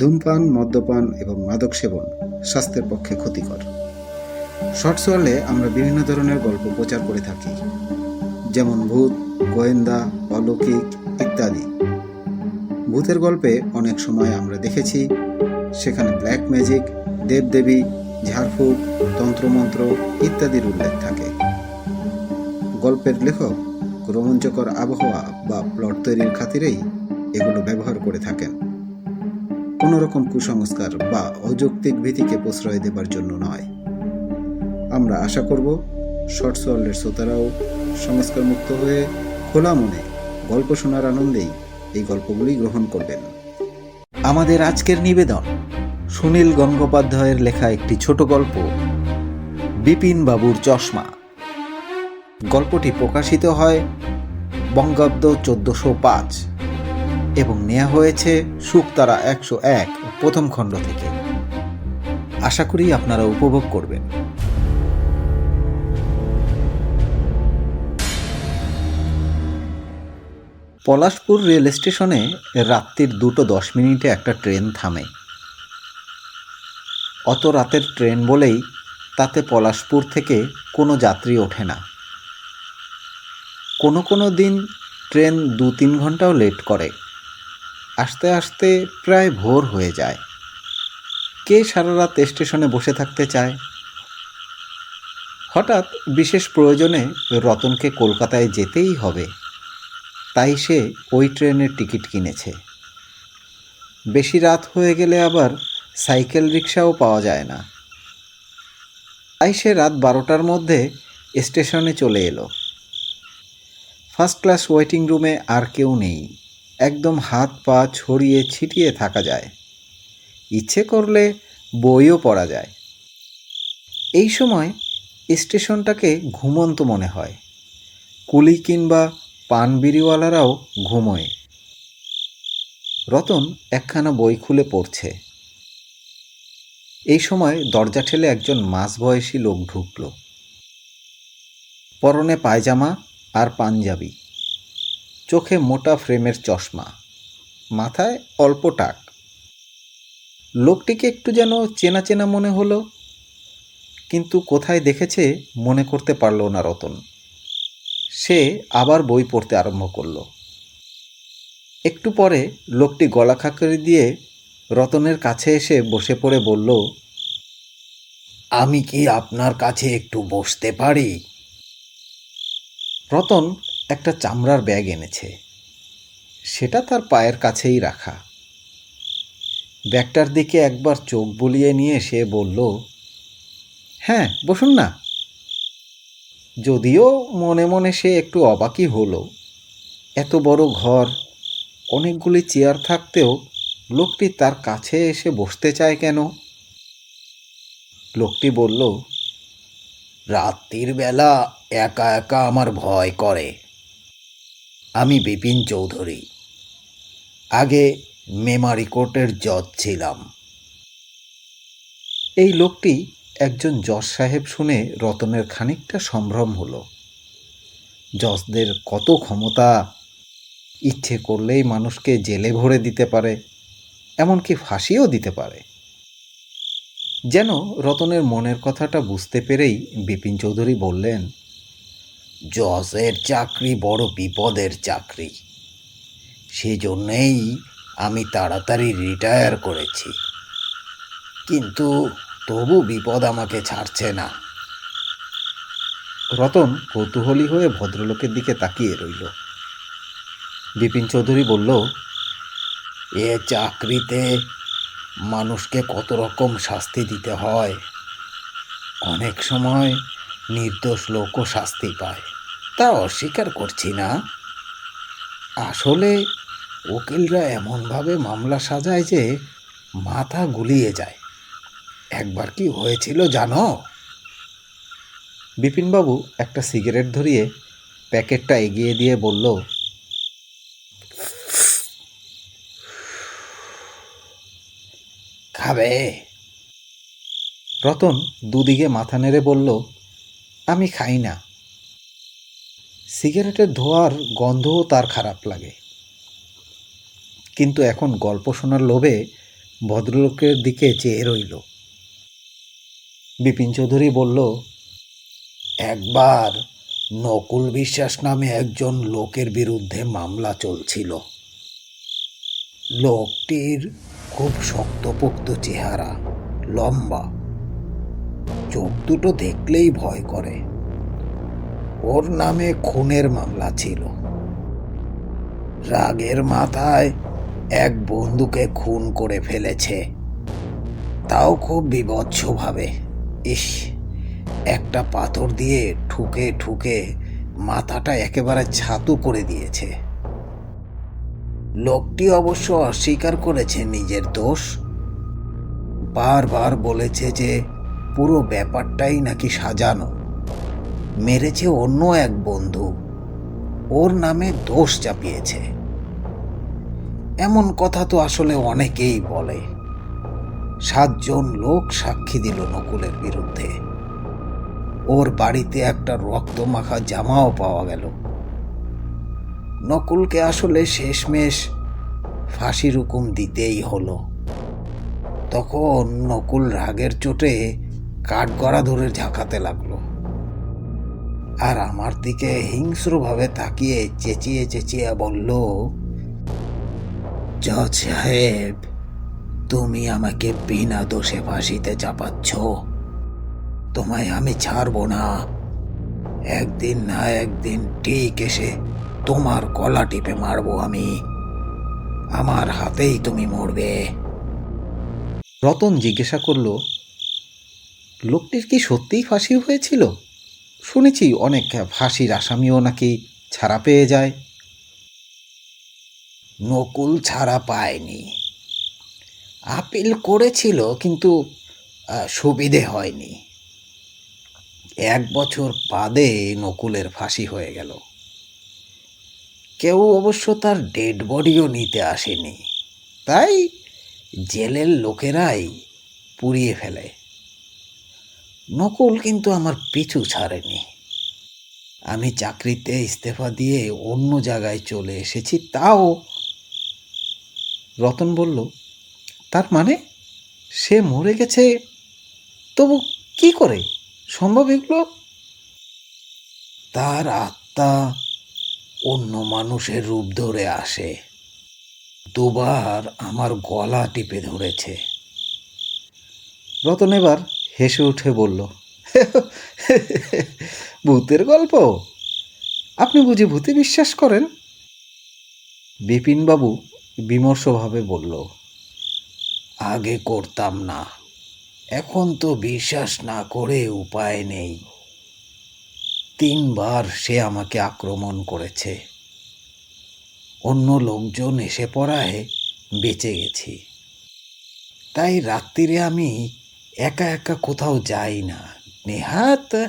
ধূমপান, মদ্যপান এবং মাদক সেবন স্বাস্থ্যের পক্ষে ক্ষতিকর। শর্টস ওয়ার্ল্ডে আমরা বিভিন্ন ধরনের গল্প প্রচার করে থাকি, যেমন ভূত, গোয়েন্দা, অলৌকিক ইত্যাদি। ভূতের গল্পে অনেক সময় আমরা দেখেছি, সেখানে ব্ল্যাক ম্যাজিক, দেবদেবী, ঝাড়ফুঁক, তন্ত্রমন্ত্র ইত্যাদির উল্লেখ থাকে। গল্পের লেখক রোমাঞ্চকর আবহাওয়া বা প্লট তৈরির খাতিরেই এগুলো ব্যবহার করে থাকেন। কোনো রকম কুসংস্কার বা অযৌক্তিক ভীতিকে প্রশ্রয় দেবার জন্য নয়। আমরা আশা করব, শর্টস ওয়ার্ল্ডের শ্রোতারাও সংস্কার মুক্ত হয়ে খোলা মনে গল্প শোনার আনন্দেই এই গল্পগুলি গ্রহণ করবেন। আমাদের আজকের নিবেদন, সুনীল গঙ্গোপাধ্যায়ের লেখা একটি ছোট গল্প, বিপিন বাবুর চশমা। গল্পটি প্রকাশিত হয় বঙ্গাব্দ চোদ্দশো পাঁচ। এবং নেওয়া হয়েছে শুকতারা একশো এক, প্রথম খণ্ড থেকে। আশা করি আপনারা উপভোগ করবেন। পলাশপুর রেল স্টেশনে রাত্রির দুটো দশ মিনিটে একটা ট্রেন থামে। অত রাতের ট্রেন বলেই তাতে পলাশপুর থেকে কোনো যাত্রী ওঠে না। কোনো কোনো দিন ট্রেন দু তিন ঘন্টাও লেট করে। আসতে আসতে প্রায় ভোর হয়ে যায়। কে সারা রাত স্টেশনে বসে থাকতে চায়? হঠাৎ বিশেষ প্রয়োজনে রতনকে কলকাতায় যেতেই হবে। তাই সে ওই ট্রেনের টিকিট কিনেছে। বেশি রাত হয়ে গেলে আবার সাইকেল রিক্সাও পাওয়া যায় না। তাই সে রাত বারোটার মধ্যে স্টেশনে চলে এলো। ফার্স্ট ক্লাস ওয়েটিং রুমে আর কেউ নেই। একদম হাত পা ছড়িয়ে ছিটিয়ে থাকা যায়। ইচ্ছে করলে বইও পড়া যায়। এই সময় স্টেশনটাকে ঘুমন্ত মনে হয়। কুলি কিংবা পান বিড়িওয়ালারাও ঘুমোয়। রতন একখানা বই খুলে পড়ছে। এই সময় দরজা ঠেলে একজন মাঝবয়সী লোক ঢুকল। পরনে পায়জামা আর পাঞ্জাবি। চোখে মোটা ফ্রেমের চশমা। মাথায় অল্প টাক। লোকটিকে একটু যেন চেনা চেনা মনে হলো, কিন্তু কোথায় দেখেছে মনে করতে পারল না রতন। সে আবার বই পড়তে আরম্ভ করল। একটু পরে লোকটি গলা খাকরি দিয়ে রতনের কাছে এসে বসে পড়ে বলল, আমি কি আপনার কাছে একটু বসতে পারি? রতন একটা চামড়ার ব্যাগ এনেছে। সেটা তার পায়ের কাছেই রাখা। ব্যাগটার দিকে একবার চোখ বুলিয়ে নিয়ে সে বলল হ্যাঁ বসুন না। যদিও মনে মনে সে একটু অবাকই হলো। এত বড় ঘর, অনেকগুলি চেয়ার থাকতেও লোকটি তার কাছে এসে বসতে চায় কেন? লোকটি বলল, রাত্রির বেলা একা একা আমার ভয় করে। আমি বিপিন চৌধুরী। আগে মেমারি কোর্টের জজ ছিলাম। এই লোকটি একজন জজ সাহেব শুনে রতনের খানিকটা সম্ভ্রম হলো। জজদের কত ক্ষমতা, ইচ্ছে করলেই মানুষকে জেলে ভরে দিতে পারে, এমনকি ফাঁসিও দিতে পারে। যেন রতনের মনের কথাটা বুঝতে পেরেই বিপিন চৌধুরী বললেন জজের চাকরি বড় বিপদের চাকরি। সেজন্যেই আমি তাড়াতাড়ি রিটায়ার করেছি। কিন্তু তবু বিপদ আমাকে ছাড়ছে না। রতন কৌতূহলী হয়ে ভদ্রলোকের দিকে তাকিয়ে রইল। বিপিন চৌধুরী বলল, এ চাকরিতে মানুষকে কত রকম শাস্তি দিতে হয়? অনেক সময় নির্দোষ লোকও শাস্তি পায়। তা অস্বীকার করছি না। আসলে উকিলরা এমনভাবে মামলা সাজায় যে মাথা গুলিয়ে যায়। একবার কি হয়েছিল জানো? বিপিনবাবু একটা সিগারেট ধরিয়ে প্যাকেটটা এগিয়ে দিয়ে বলল, খাবে? রতন দুদিকে মাথা নেড়ে বলল, আমি খাই না। সিগারেটের ধোয়ার গন্ধও তার খারাপ লাগে। কিন্তু এখন গল্প শোনার লোভে ভদ্রলোকের দিকে চেয়ে রইল। বিপিন চৌধুরী বলল, একবার নকুল বিশ্বাস নামে একজন লোকের বিরুদ্ধে মামলা চলছিল। লোকটির খুব শক্তপোক্ত চেহারা, লম্বা, চোখ দুটো দেখলেই ভয় করে। ওর নামে খুনের মামলা ছিল। রাগের মাথায় এক বন্ধুকে খুন করে ফেলেছে। তাও খুব বিভৎসভাবে। ইস, একটা পাথর দিয়ে ঠুকে ঠুকে মাথাটা একেবারে ছাতু করে দিয়েছে। লোকটি অবশ্য অস্বীকার করেছে নিজের দোষ। বারবার বলেছে যে পুরো ব্যাপারটাই নাকি সাজানো। মেরেছে অন্য এক বন্ধু। ওর নামে দোষ চাপিয়েছে। এমন কথা তো আসলে অনেকেই বলে। সাতজন লোক সাক্ষী দিল নকুলের বিরুদ্ধে। ওর বাড়িতে একটা রক্তমাখা জামাও পাওয়া গেল। নকুলকে আসলে শেষমেশ ফাঁসির হুকুম দিতেই হলো। তখন নকুল রাগের চোটে কাঠগড়া ধরে ঝাঁকাতে লাগল। আর আমার দিকে হিংস্রভাবে তাকিয়ে চেঁচিয়ে চেঁচিয়ে বলল, জজ সাহেব, তুমি আমাকে বিনা দোষে ফাঁসিতে চাপাচ্ছ। তোমায় আমি ছাড়বো না। একদিন না একদিন ঠিক এসে তোমার গলা টিপে মারবো আমি। আমার হাতেই তুমি মরবে। রতন জিজ্ঞাসা করল, লোকটির কি সত্যিই ফাঁসি হয়েছিল? শুনেছি অনেক ফাঁসির আসামিও নাকি ছাড়া পেয়ে যায়। নকুল ছাড়া পায়নি। আপিল করেছিল, কিন্তু সুবিধে হয়নি। এক বছর বাদে নকুলের ফাঁসি হয়ে গেল। কেউ অবশ্য তার ডেড বডিও নিতে আসেনি। তাই জেলের লোকেরাই পুড়িয়ে ফেলে। নকুল কিন্তু আমার পিছু ছাড়েনি। আমি চাকরিতে ইস্তফা দিয়ে অন্য জায়গায় চলে এসেছি, তাও, রতন বলল, তার মানে সে মরে গেছে? তবু কি করে? সম্ভব এগুলো? তার আত্মা অন্য মানুষের রূপ ধরে আসে। দুবার আমার গলা টিপে ধরেছে। রতন এবার হেসে উঠে বলল ভূতের গল্প। আপনি বুঝি ভূতে বিশ্বাস করেন? বিপিনবাবু বিমর্ষভাবে বলল, আগে করতাম না। এখন তো বিশ্বাস না করে উপায় নেই। তিনবার সে আমাকে আক্রমণ করেছে। অন্য লোকজন এসে পড়ায় বেঁচে গেছি। তাই রাত্রিরে আমি একা একা কোথাও যাই না। নেহাত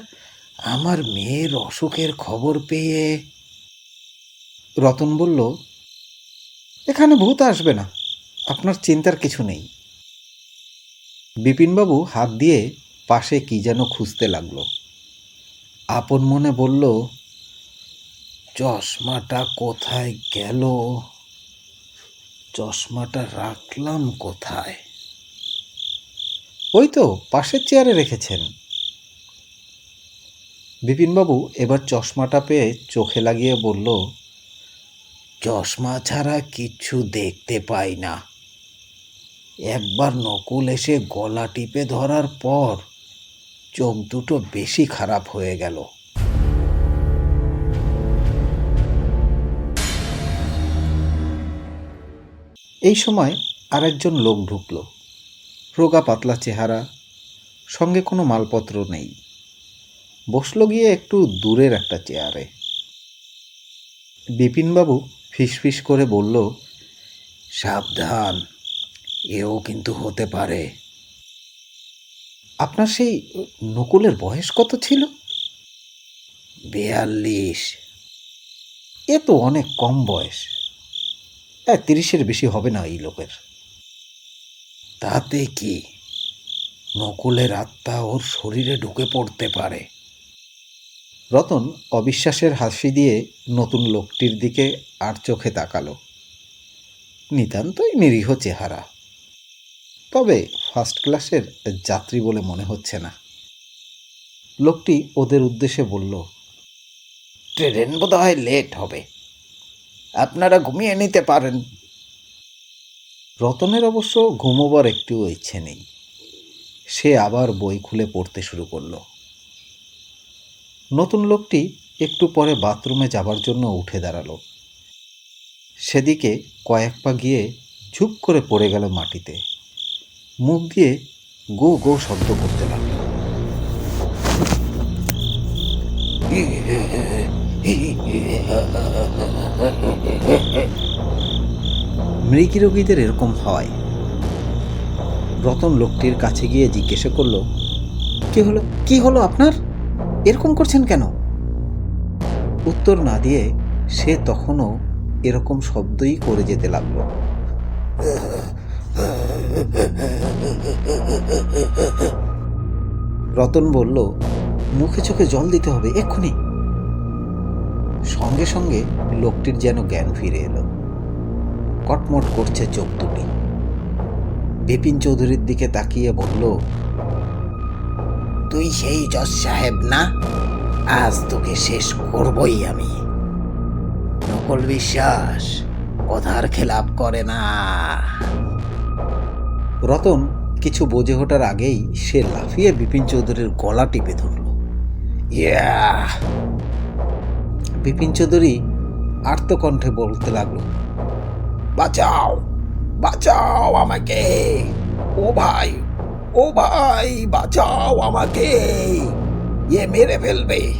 আমার মেয়ের অসুখের খবর পেয়ে রতন বলল, এখানে ভূত আসবে না, আপনার চিন্তার কিছু নেই। বিপিনবাবু হাত দিয়ে পাশে কি যেন খুঁজতে লাগল। আপন মনে বলল, চশমাটা কোথায় গেল? চশমাটা রাখলাম কোথায়? ওই তো, পাশের চেয়ারে রেখেছেন। বিপিনবাবু এবার চশমাটা পেয়ে চোখে লাগিয়ে বলল চশমা ছাড়া কিচ্ছু দেখতে পাই না। একবার নকুল এসে গলা টিপে ধরার পর চোখ দুটো বেশি খারাপ হয়ে গেল। এই সময় আরেকজন লোক ঢুকল। রোগা পাতলা চেহারা সঙ্গে কোনো মালপত্র নেই। বসল গিয়ে একটু দূরের একটা চেয়ারে। বিপিনবাবু ফিসফিস করে বলল, সাবধান, এও কিন্তু হতে পারে। আপনার সেই নকুলের বয়স কত ছিল? বিয়াল্লিশ। এ তো অনেক কম বয়স। হ্যাঁ তিরিশের বেশি হবে না এই লোকের। তাতে কি? নকুলের আত্মা ওর শরীরে ঢুকে পড়তে পারে। রতন অবিশ্বাসের হাসি দিয়ে নতুন লোকটির দিকে আর চোখে তাকালো। নিতান্তই নিরীহ চেহারা। তবে ফার্স্ট ক্লাসের যাত্রী বলে মনে হচ্ছে না। লোকটি ওদের উদ্দেশ্যে বলল, ট্রেন বোধ হয় লেট হবে। আপনারা ঘুমিয়ে নিতে পারেন। রতনের অবশ্য ঘুমোবার একটুও ইচ্ছে নেই। সে আবার বই খুলে পড়তে শুরু করল। নতুন লোকটি একটু পরে বাথরুমে যাবার জন্য উঠে দাঁড়াল। সেদিকে কয়েক পা গিয়ে ঝুপ করে পড়ে গেল মাটিতে। মুখ দিয়ে গো গো শব্দ করতে লাগল। মৃগী রোগীদের এরকম হয় রতন লোকটির কাছে গিয়ে জিজ্ঞাসা করল, কি হলো? কি হলো আপনার? এরকম করছেন কেন? উত্তর না দিয়ে সে তখনও এরকম শব্দই করে যেতে লাগল। রতন বলল, মুখে চোখে জল দিতে হবে, এক্ষুনি। সঙ্গে সঙ্গে লোকটির যেন জ্ঞান ফিরে এলো। কটমট করছে চোখ দুটি। বিপিন চৌধুরীর দিকে তাকিয়ে বলল তুই সেই জজ সাহেব না? আজ তোকে শেষ করবই আমি। নকল বিশ্বাস, কথার খেলাপ করে না। রতন, কিছু বোঝে ওঠার আগেই সে লাফিয়ে বিপিন চৌধুরীর গলা টিপে ধরল। ইয়া! বিপিন চৌধুরী আর্তকণ্ঠে বলতে লাগল, বাঁচাও বাঁচাও আমাকে। ও ভাই ও ভাই, বাঁচাও আমাকে। ইয়ে মেরে ফেলবে।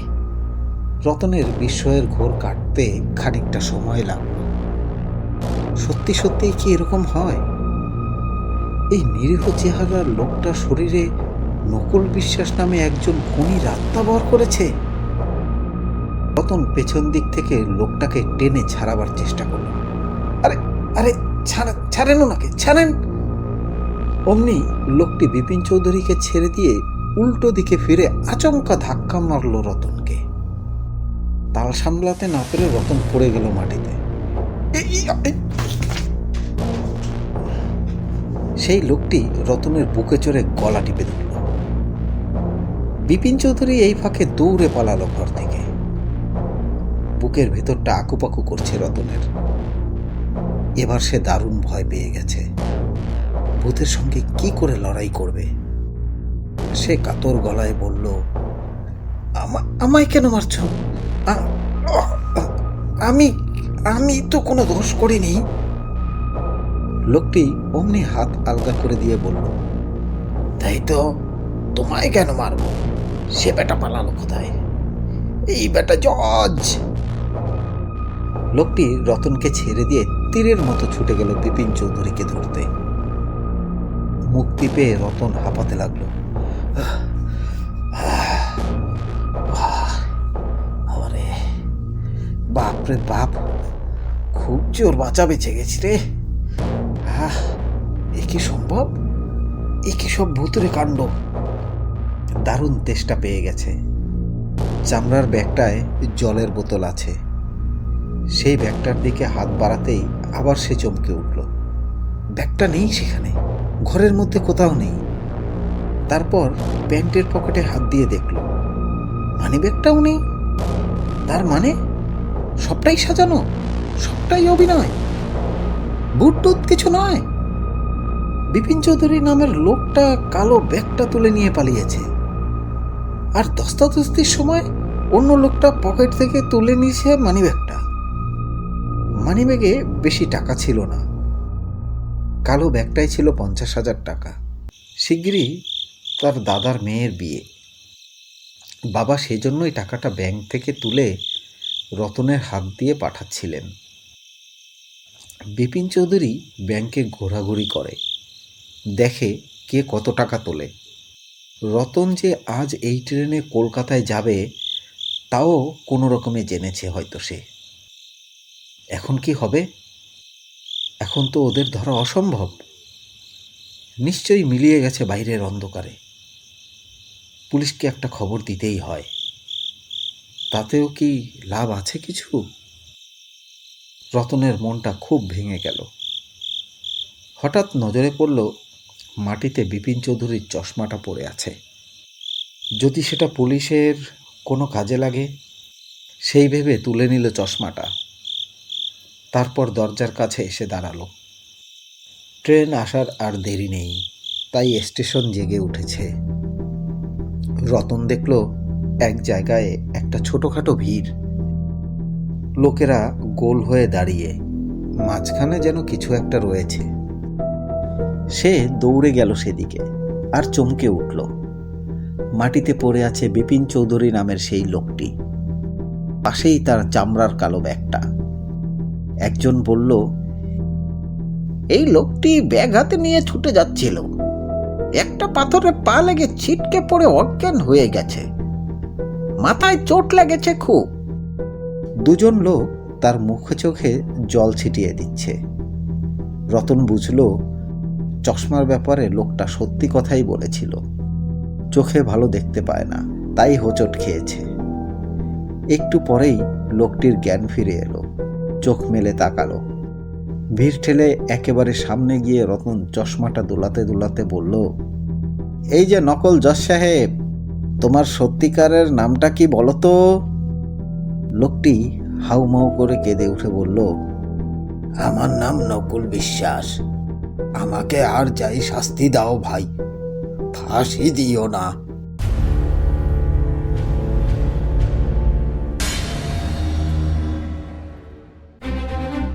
রতনের বিস্ময়ের ঘোর কাটতে খানিকটা সময় লাগল। সত্যি সত্যি কি এরকম হয়? এই নিরীহ চেহারার লোকটার শরীরে নকুল বিশ্বাস নামে একজন খুনি রাত্তা বর করেছে। রতন পেছন দিক থেকে লোকটাকে টেনে ছাড়াবার চেষ্টা করল। আরে আরে ছাড়েন ওনাকে, ছাড়েন। অমনি লোকটি বিপিন চৌধুরীকে ছেড়ে দিয়ে উল্টো দিকে ফিরে আচমকা ধাক্কা মারল রতনকে। তাল সামলাতে না পেরে রতন পড়ে গেল মাটিতে। সেই লোকটি রতনের বুকে চড়ে গলা টিপে ধরল। বিপিন চৌধুরী এই ফাঁকে দৌড়ে পালালো ঘর থেকে। বুকের ভেতরটা আকুপাকু করছে রতনের। এবার সে দারুণ ভয় পেয়ে গেছে। ভূতের সঙ্গে কি করে লড়াই করবে? সে কাতর গলায় বলল, "আমা- আমায় কেন মারছ? আমি আমি তো কোনো দোষ করিনি। লোকটি অমনি হাত আলগা করে দিয়ে বলল, তাই তো তোমায় কেন মারবো? সে বেটা পালালো কোথায়? এই বেটা জজ! লোকটি রতনকে ছেড়ে দিয়ে তীরের মতো ছুটে গেল বিপিন চৌধুরীকে ধরতে। মুক্তি পেয়ে রতন হাঁপাতে লাগল। বাপরে বাপ, খুব জোর বাঁচা বেঁচে গেছি রে। আহ, এ কি সম্ভব? এ কি সব ভূতুরে কাণ্ড? দারুণ তেষ্টা পেয়ে গেছে। চামড়ার ব্যাগটায় জলের বোতল আছে। সেই ব্যাগটার দিকে হাত বাড়াতেই আবার সে চমকে উঠল। ব্যাগটা নেই সেখানে। ঘরের মধ্যে কোথাও নেই। তারপর প্যান্টের পকেটে হাত দিয়ে দেখল মানি ব্যাগটাও নেই তার মানে সবটাই সাজানো, সবটাই অভিনয়? বুট কিছু নয়। বিপিন চৌধুরী নামের লোকটা কালো ব্যাগটা তুলে নিয়ে পালিয়েছে। আর দস্তাদস্তির সময় অন্য লোকটা পকেট থেকে তুলে নিয়েছে মানিব্যাগটা। মানিব্যাগে বেশি টাকা ছিল না। কালো ব্যাগটাই ছিল পঞ্চাশ হাজার টাকা। শিগগিরই তার দাদার মেয়ের বিয়ে। বাবা সেজন্যই টাকাটা ব্যাংক থেকে তুলে রতনের হাত দিয়ে পাঠাচ্ছিলেন। বিপিন চৌধুরী ব্যাংকে ঘোরাঘুরি করে। দেখে কে কত টাকা তোলে। রতন যে আজ এই ট্রেনে কলকাতায় যাবে, তাও কোনো রকমে জেনেছে হয়তো সে। এখন কি হবে? এখন তো ওদের ধরা অসম্ভব। নিশ্চয়ই মিলিয়ে গেছে বাইরের অন্ধকারে। পুলিশকে একটা খবর দিতেই হয়। তাতেও কি লাভ আছে কিছু? রতনের মনটা খুব ভেঙে গেল। হঠাৎ নজরে পড়ল, মাটিতে বিপিন চৌধুরীর চশমাটা পড়ে আছে। যদি সেটা পুলিশের কোনো কাজে লাগে, সেই ভেবে তুলে নিল চশমাটা। তারপর দরজার কাছে এসে দাঁড়াল। ট্রেন আসার আর দেরি নেই, তাই স্টেশন জেগে উঠেছে। রতন দেখল এক জায়গায় একটা ছোটোখাটো ভিড়। লোকেরা গোল হয়ে দাঁড়িয়ে, মাঝখানে যেন কিছু একটা রয়েছে। সে দৌড়ে গেল সেদিকে আর চমকে উঠল। মাটিতে পড়ে আছে বিপিন চৌধুরী নামের সেই লোকটি। পাশেই তার চামড়ার কালো ব্যাগটা। একজন বলল, এই লোকটি ব্যাগ হাতে নিয়ে ছুটে যাচ্ছিল। একটা পাথরে পা লেগে ছিটকে পড়ে অজ্ঞান হয়ে গেছে। মাথায় চোট লেগেছে খুব। দুজন লোক তার মুখে চোখে জল ছিটিয়ে দিচ্ছে। রতন বুঝল, চশমার ব্যাপারে লোকটা সত্যি কথাই বলেছিল। চোখে ভালো দেখতে পায় না, তাই হোঁচট খেয়েছে। একটু পরেই লোকটির জ্ঞান ফিরে এলো। চোখ মেলে তাকালো। ভিড় ঠেলে একেবারে সামনে গিয়ে রতন চশমাটা দোলাতে দোলাতে বলল, এই যে নকল জজ সাহেব, তোমার সত্যিকারের নামটা কি বলো তো? লোকটি হাউমাউ করে কেঁদে উঠে বলল, আমার নাম নকুল বিশ্বাস। আমাকে আর যাই শাস্তি দাও ভাই, ফাঁসি দিও না।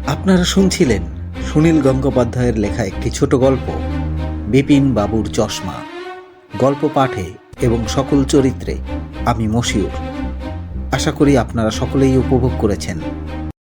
আপনারা শুনছিলেন সুনীল গঙ্গোপাধ্যায়ের লেখা একটি ছোট গল্প, বিপিন বাবুর চশমা। গল্প পাঠে এবং সকল চরিত্রে আমি মশিউর। আশা করি আপনারা সকলেই উপভোগ করেছেন।